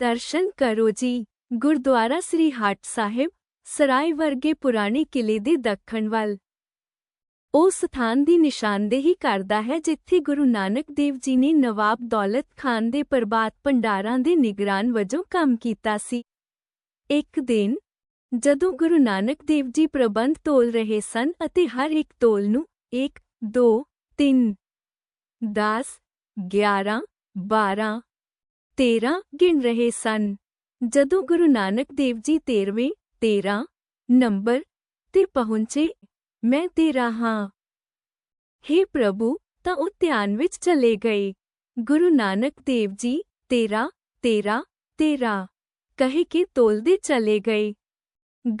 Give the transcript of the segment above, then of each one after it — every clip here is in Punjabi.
ਦਰਸ਼ਨ ਕਰੋ ਜੀ। ਗੁਰਦੁਆਰਾ ਸ੍ਰੀ ਹਟ ਸਾਹਿਬ, ਸਰਾਏ ਵਰਗੇ ਪੁਰਾਣੇ ਕਿਲੇ ਦੇ ਦੱਖਣ ਵੱਲ। ਉਹ ਸਥਾਨ ਦੀ ਨਿਸ਼ਾਨਦੇਹੀ ਕਰਦਾ ਹੈ ਜਿੱਥੇ ਗੁਰੂ ਨਾਨਕ ਦੇਵ ਜੀ ਨੇ ਨਵਾਬ ਦੌਲਤ ਖਾਨ ਦੇ ਪ੍ਰਭਾਤ ਭੰਡਾਰਾਂ ਦੇ ਨਿਗਰਾਨ ਵਜੋਂ ਕੰਮ ਕੀਤਾ ਸੀ। ਇੱਕ ਦਿਨ, ਜਦੋਂ ਗੁਰੂ ਨਾਨਕ ਦੇਵ ਜੀ ਪ੍ਰਬੰਧ ਤੋਲ ਰਹੇ ਸਨ ਅਤੇ ਹਰ ਇੱਕ ਤੋਲ ਨੂੰ 1 2 3 10 11 12 13 ਗਿਣ ਰਹੇ ਸਨ। ਜਦੋਂ ਗੁਰੂ ਨਾਨਕ ਦੇਵ ਜੀ 13ਵੇਂ 13 ਨੰਬਰ ਤੇ ਪਹੁੰਚੇ, ਮੈਂ ਤੇਰਾ ਹਾਂ। हे ਪ੍ਰਭੂ, ਤਾਂ ਉਹ ਧਿਆਨ ਵਿੱਚ ਚਲੇ ਗਏ। ਗੁਰੂ ਨਾਨਕ ਦੇਵ ਜੀ ਤੇਰਾ ਤੇਰਾ ਤੇਰਾ, ਕਹੇ ਕੇ ਤੋਲਦੇ ਚਲੇ ਗਏ।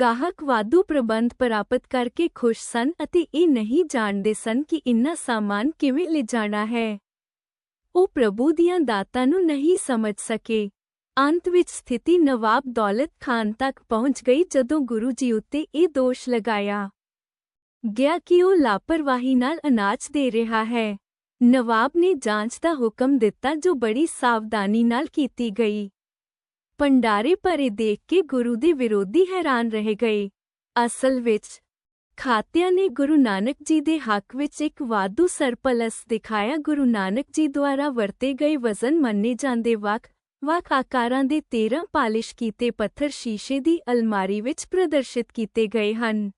ਗਾਹਕ ਵਾਧੂ ਪ੍ਰਬੰਧ ਪ੍ਰਾਪਤ ਕਰਕੇ ਖੁਸ਼ ਸਨ ਅਤੇ ਇਹ ਨਹੀਂ ਜਾਣਦੇ ਸਨ ਕਿ ਇੰਨਾ ਸਾਮਾਨ ਕਿਵੇਂ ਲਿਜਾਣਾ ਹੈ। ਉਹ ਪ੍ਰਭੂ ਦੀਆਂ ਦਾਤਾਂ ਨੂੰ ਨਹੀਂ ਸਮਝ ਸਕੇ। ਅੰਤ ਵਿੱਚ ਸਥਿਤੀ ਨਵਾਬ ਦੌਲਤ ਖਾਨ ਤੱਕ ਪਹੁੰਚ ਗਈ ਜਦੋਂ ਗੁਰੂ ਜੀ ਉੱਤੇ ਇਹ ਦੋਸ਼ ਲਗਾਇਆ। ਗਿਆ ਕਿ ਉਹ ਲਾਪਰਵਾਹੀ ਨਾਲ ਅਨਾਜ ਦੇ ਰਿਹਾ ਹੈ। ਨਵਾਬ ਨੇ ਜਾਂਚ ਦਾ ਹੁਕਮ ਦਿੱਤਾ ਜੋ ਬੜੀ ਸਾਵਧਾਨੀ ਨਾਲ ਕੀਤੀ ਗਈ। ਪੰਡਾਰੇ ਭਰੇ ਦੇਖ ਕੇ ਗੁਰੂ ਦੇ ਵਿਰੋਧੀ ਹੈਰਾਨ ਰਹਿ ਗਏ। ਅਸਲ ਵਿੱਚ ਖਾਤਿਆਂ ਨੇ ਗੁਰੂ ਨਾਨਕ ਜੀ ਦੇ ਹੱਕ ਵਿੱਚ ਇੱਕ ਵਾਧੂ ਸਰਪਲਸ ਦਿਖਾਇਆ। ਗੁਰੂ ਨਾਨਕ ਜੀ ਦੁਆਰਾ ਵਰਤੇ ਗਏ ਵਜ਼ਨ ਮੰਨੇ ਜਾਂਦੇ ਵੱਖ ਵੱਖ ਆਕਾਰਾਂ ਦੇ 13 ਪਾਲਿਸ਼ ਕੀਤੇ ਪੱਥਰ ਸ਼ੀਸ਼ੇ ਦੀ ਅਲਮਾਰੀ ਵਿੱਚ ਪ੍ਰਦਰਸ਼ਿਤ ਕੀਤੇ ਗਏ ਹਨ।